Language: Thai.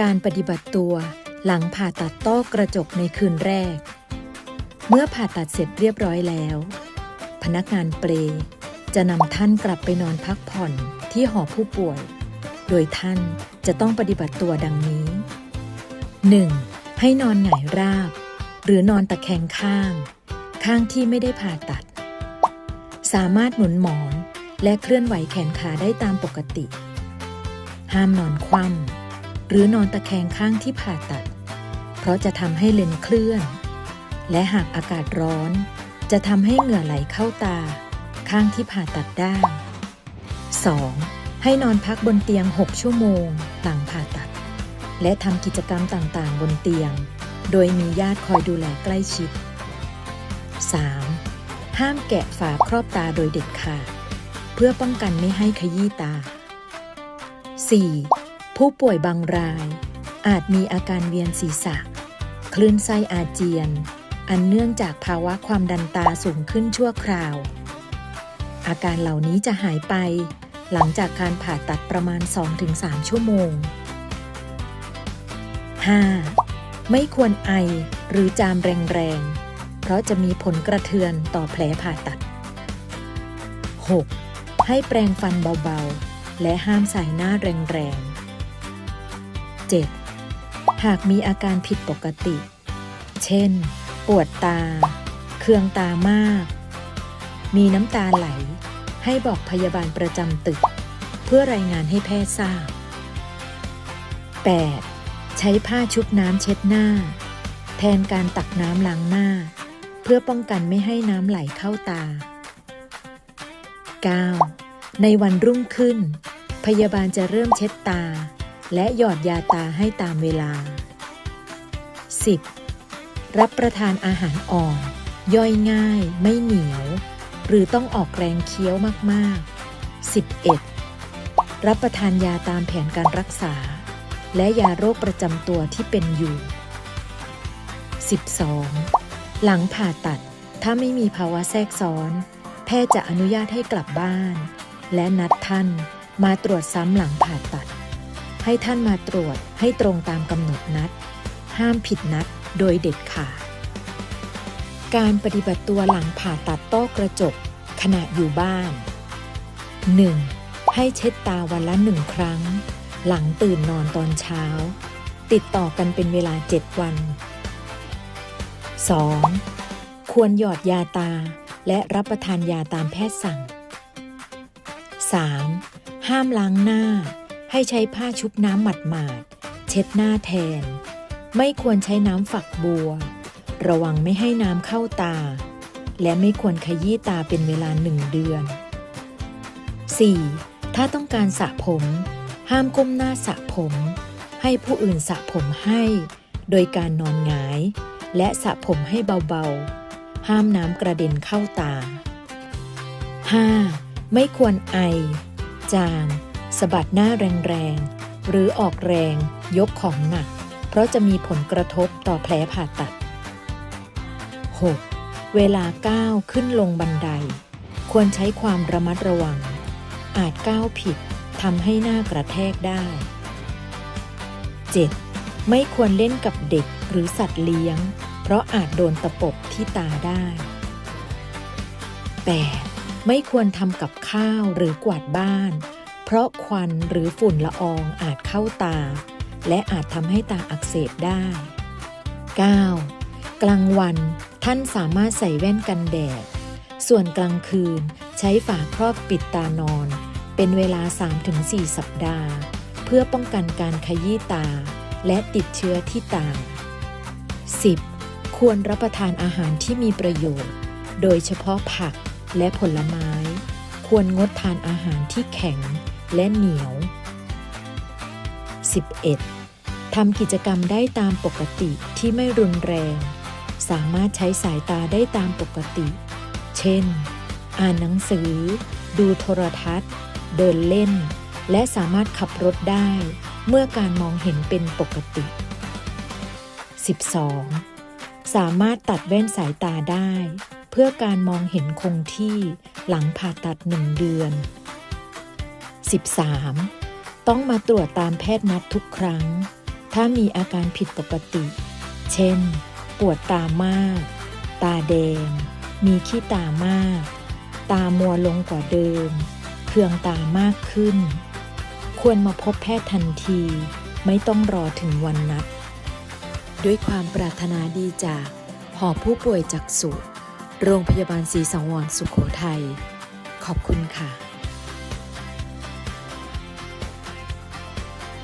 การปฏิบัติตัวหลังผ่าตัดต้อกระจกในคืนแรก เมื่อผ่าตัดเสร็จเรียบร้อยแล้ว พนักงานเปรจะนำท่านกลับไปนอนพักผ่อนที่หอผู้ป่วย โดยท่านจะต้องปฏิบัติตัวดังนี้ 1. ให้นอนหงายราบ หรือนอนตะแคงข้าง ข้างที่ไม่ได้ผ่าตัด สามารถหนุนหมอนและเคลื่อนไหวแขนขาได้ตามปกติ ห้ามนอนคว่ำ หรือนอนตะแคงข้างที่ผ่าตัด เพราะจะทำให้เลนเคลื่อน และหากอากาศร้อน จะทำให้เหงื่อไหลเข้าตา ข้างที่ผ่าตัดได้ 2. ให้นอนพักบนเตียง 6 ชั่วโมง หลังผ่าตัด และทำกิจกรรมต่างๆ บนเตียง โดยมีญาติคอยดูแลใกล้ชิด 3. ห้ามแกะฝาครอบตาโดยเด็ดขาด เพื่อป้องกันไม่ให้ขยี้ตา 4. ผู้ป่วยบางราย อาจมีอาการเวียนศีรษะ คลื่นไส้อาเจียน อันเนื่องจากภาวะความดันตาสูงขึ้นชั่วคราว อาการเหล่านี้จะหายไป หลังจากการผ่าตัดประมาณ 2-3 ชั่วโมง 5. ไม่ควรไอหรือจามแรงๆ เพราะจะมีผลกระเทือนต่อแผลผ่าตัด 6. ให้แปรงฟันเบาๆ และห้ามใส่หน้าแรงๆ 7. หากมีอาการผิดปกติ เช่น ปวดตา เคืองตามาก มีน้ำตาไหล ให้บอกพยาบาลประจำตึก เพื่อรายงานให้แพทย์ทราบ 8. ใช้ผ้าชุบน้ำเช็ดหน้า แทนการตักน้ำล้างหน้า เพื่อป้องกันไม่ให้น้ำไหลเข้าตา 9. ในวันรุ่งขึ้น พยาบาลจะเริ่มเช็ดตา และหยอดยาตาให้ตามเวลา 10. รับประทานอาหารอ่อน ย่อยง่าย ไม่เหนียว หรือต้องออกแรงเคี้ยวมากๆ 11. รับประทานยาตามแผนการรักษา และยาโรคประจำตัวที่เป็นอยู่ 12. หลังผ่าตัดถ้าไม่มีภาวะแทรกซ้อน แพทย์จะอนุญาตให้กลับบ้าน และนัดท่านมาตรวจซ้ำหลังผ่าตัด ให้ท่านมาตรวจให้ตรงตามกำหนดนัด ห้ามผิดนัดโดยเด็ดขาด การปฏิบัติตัวหลังผ่าตัดต้อกระจกขณะอยู่บ้าน 1. ให้เช็ดตาวันละหนึ่งครั้ง หลังตื่นนอนตอนเช้า ติดต่อกันเป็นเวลา 7 วัน 2. ควรหยอดยาตาและรับประทานยาตามแพทย์สั่ง 3. ห้ามล้างหน้า ให้ใช้ผ้าชุบน้ำหมัดหมาดเช็ดหน้าแทน ไม่ควรใช้น้ำฝักบัว ระวังไม่ให้น้ำเข้าตา และไม่ควรขยี้ตาเป็นเวลาหนึ่งเดือน 4. ถ้าต้องการสระผม ห้ามก้มหน้าสระผม ให้ผู้อื่นสระผมให้ โดยการนอนหงาย และสระผมให้เบาๆ ห้ามน้ำกระเด็นเข้าตา 5. ไม่ควรไอ จาม สะบัดหน้าแรงๆ หรือออกแรงยกของหนัก เพราะจะมีผลกระทบต่อแผลผ่าตัด 6. เวลาก้าวขึ้นลงบันได ควรใช้ความระมัดระวัง อาจก้าวผิดทำให้หน้ากระแทกได้ 7. ไม่ควรเล่นกับเด็กหรือสัตว์เลี้ยง เพราะอาจโดนตะปบที่ตาได้ 8. ไม่ควรทำกับข้าวหรือกวาดบ้าน เพราะควันหรือฝุ่นละอองอาจเข้าตา และอาจทำให้ตาอักเสบได้ 9. กลางวันท่านสามารถใส่แว่นกันแดด ส่วนกลางคืนใช้ฝาครอบปิดตานอน เป็นเวลา 3-4 สัปดาห์ เพื่อป้องกันการขยี้ตา และติดเชื้อที่ตา 10. ควรรับประทานอาหารที่มีประโยชน์ โดยเฉพาะผักและผลไม้ ควรงดทานอาหารที่แข็ง และเหนียว 11. ทำกิจกรรมได้ตามปกติที่ไม่รุนแรง สามารถใช้สายตาได้ตามปกติ เช่น อ่านหนังสือ ดูโทรทัศน์ เดินเล่น และสามารถขับรถได้ เมื่อการมองเห็นเป็นปกติ 12. สามารถตัดแว่นสายตาได้ เพื่อการมองเห็นคงที่หลังผ่าตัดหนึ่งเดือน 13. ต้องมาตรวจตามแพทย์นัดทุกครั้ง ถ้ามีอาการผิดปกติ เช่น ปวดตามาก ตาแดง มีขี้ตามาก ตามัวลงกว่าเดิม เคืองตามากขึ้น ควรมาพบแพทย์ทันที ไม่ต้องรอถึงวันนัด ด้วยความปรารถนาดีจากหอผู้ป่วยจักษุ โรงพยาบาลศรีสังวรสุขโขทัย ขอบคุณค่ะ